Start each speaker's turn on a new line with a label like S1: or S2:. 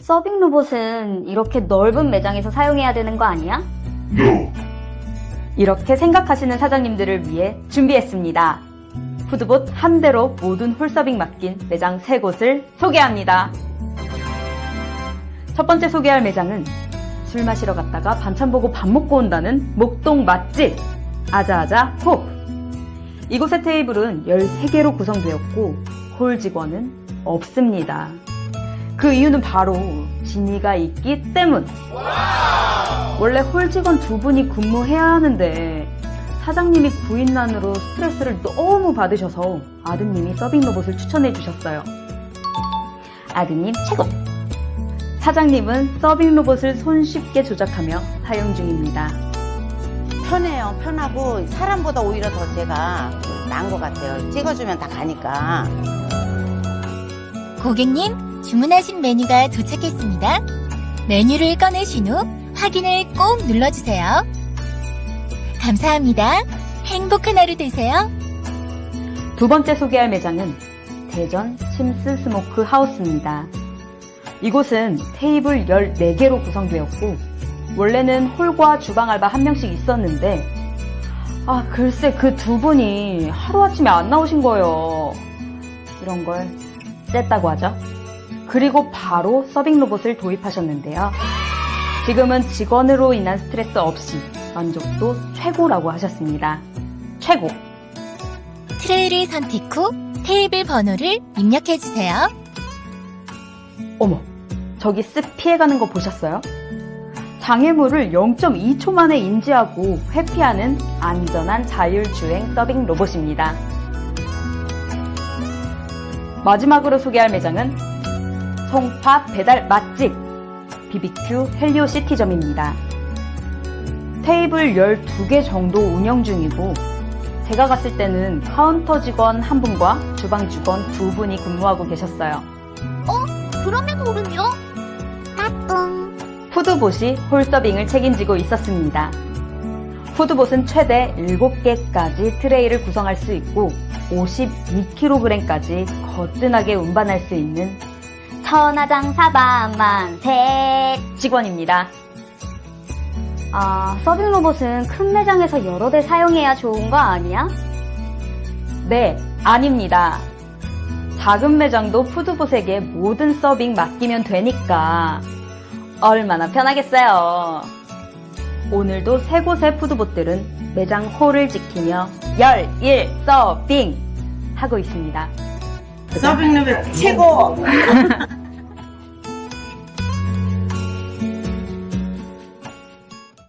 S1: 서빙 로봇은 이렇게 넓은 매장에서 사용해야 되는 거 아니야?
S2: No.
S1: 이렇게 생각하시는 사장님들을 위해 준비했습니다. 푸드봇 한 대로 모든 홀서빙 맡긴 매장 세 곳을 소개합니다. 첫 번째 소개할 매장은 술 마시러 갔다가 반찬 보고 밥 먹고 온다는 목동 맛집 아자아자 홉. 이곳의 테이블은 13개로 구성되었고 홀 직원은 없습니다. 그 이유는 바로 진이가 있기 때문. 원래 홀 직원 두 분이 근무해야 하는데 사장님이 구인난으로 스트레스를 너무 받으셔서 아드님이 서빙 로봇을 추천해 주셨어요. 아드님 최고! 사장님은 서빙 로봇을 손쉽게 조작하며 사용 중입니다.
S3: 편해요. 편하고 사람보다 오히려 더 제가 나은 것 같아요. 찍어주면 다 가니까.
S4: 고객님, 주문하신 메뉴가 도착했습니다. 메뉴를 꺼내신 후 확인을 꼭 눌러주세요. 감사합니다. 행복한 하루 되세요.
S1: 두 번째 소개할 매장은 대전 침스 스모크 하우스입니다. 이곳은 테이블 14개로 구성되었고, 원래는 홀과 주방 알바 한 명씩 있었는데, 아, 글쎄 그 두 분이 하루아침에 안 나오신 거예요. 이런 걸 쨌다고 하죠. 그리고 바로 서빙 로봇을 도입하셨는데요. 지금은 직원으로 인한 스트레스 없이 만족도 최고라고 하셨습니다. 최고!
S4: 트레이를 선택 후 테이블 번호를 입력해주세요.
S1: 어머, 저기 쓱 피해가는 거 보셨어요? 장애물을 0.2초 만에 인지하고 회피하는 안전한 자율주행 서빙 로봇입니다. 마지막으로 소개할 매장은 송파 배달 맛집 BBQ 헬리오 시티점입니다. 테이블 12개 정도 운영 중이고 제가 갔을 때는 카운터 직원 한 분과 주방 직원 두 분이 근무하고 계셨어요.
S4: 그러면 오른요?
S1: 푸드봇이 홀서빙을 책임지고 있었습니다. 푸드봇은 최대 7개까지 트레이를 구성할 수 있고 52kg까지 거뜬하게 운반할 수 있는 천하장사 반만 셋 직원입니다. 아, 서빙 로봇은 큰 매장에서 여러 대 사용해야 좋은 거 아니야? 네, 아닙니다. 작은 매장도 푸드봇에게 모든 서빙 맡기면 되니까 얼마나 편하겠어요. 오늘도 세 곳의 푸드봇들은 매장 홀을 지키며 열일 서빙 하고 있습니다.
S3: 서빙 로봇 최고!